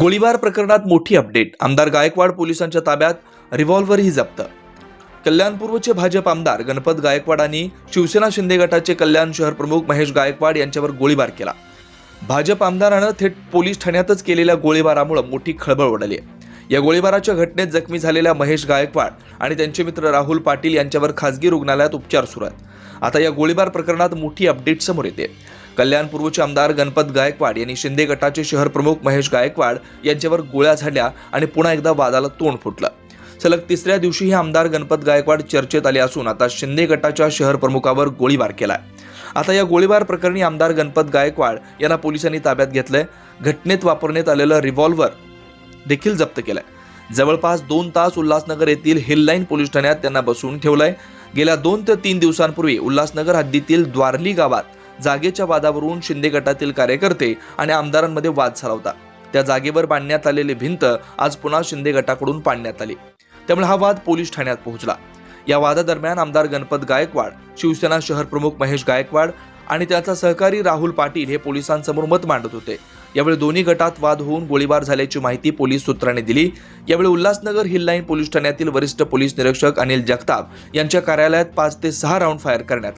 गोळीबार प्रकरणात मोठी अपडेट. आमदार गायकवाड पोलिसांच्या ताब्यात रिव्हॉल्व्हरही जप्त. कल्याण पूर्वचे भाजप आमदार गणपत गायकवाड आणि शिवसेना शिंदे गटाचे कल्याण शहर प्रमुख महेश गायकवाड यांच्यावर गोळीबार केला. भाजप आमदारानं थेट पोलीस ठाण्यातच केलेल्या गोळीबारामुळे मोठी खळबळ उडाली या गोळीबाराच्या घटनेत जखमी झालेल्या महेश गायकवाड आणि त्यांचे मित्र राहुल पाटील यांच्यावर खासगी रुग्णालयात उपचार सुरू आहेत. आता या गोळीबार प्रकरणात मोठी अपडेट समोर येते. कल्याण पूर्वचे आमदार गणपत गायकवाड यांनी शिंदे गटाचे शहर प्रमुख महेश गायकवाड यांच्यावर गोळ्या झाडल्या आणि पुन्हा एकदा वादाला तोंड फुटलं. सलग तिसऱ्या दिवशीही आमदार गणपत गायकवाड चर्चेत आले असून आता शिंदे गटाच्या शहर प्रमुखावर गोळीबार केलाय. आता या गोळीबार प्रकरणी आमदार गणपत गायकवाड यांना पोलिसांनी ताब्यात घेतलंय. घटनेत वापरण्यात आलेलं रिव्हॉल्व्हर देखील जप्त केलंय. जवळपास दोन तास उल्हासनगर येथील हिललाईन पोलीस ठाण्यात त्यांना बसवून ठेवलंय. गेल्या दोन ते तीन दिवसांपूर्वी उल्हासनगर हद्दीतील द्वारली गावात जागेच्या वादावरून शिंदे गटातील कार्यकर्ते आणि आमदारांमध्ये वाद झाला होता त्या जागेवर बांधण्यात आलेली भिंत आज पुन्हा शिंदे गटाकडून पाडण्यात आली. त्यामुळे हा वाद पोलीस ठाण्यात पोहोचला. या वादादरम्यान आमदार गणपत गायकवाड शिवसेना शहर प्रमुख महेश गायकवाड आणि त्याचा सहकारी राहुल पाटील हे पोलिसांसमोर मत मांडत होते. यावेळी दोन्ही गटात वाद होऊन गोळीबार झाल्याची माहिती पोलीस सूत्रांनी दिली. यावेळी उल्हासनगर हिल लाईन पोलीस ठाण्यातील वरिष्ठ पोलीस निरीक्षक अनिल जगताप यांच्या कार्यालयात पाच ते सहा राऊंड फायर करण्यात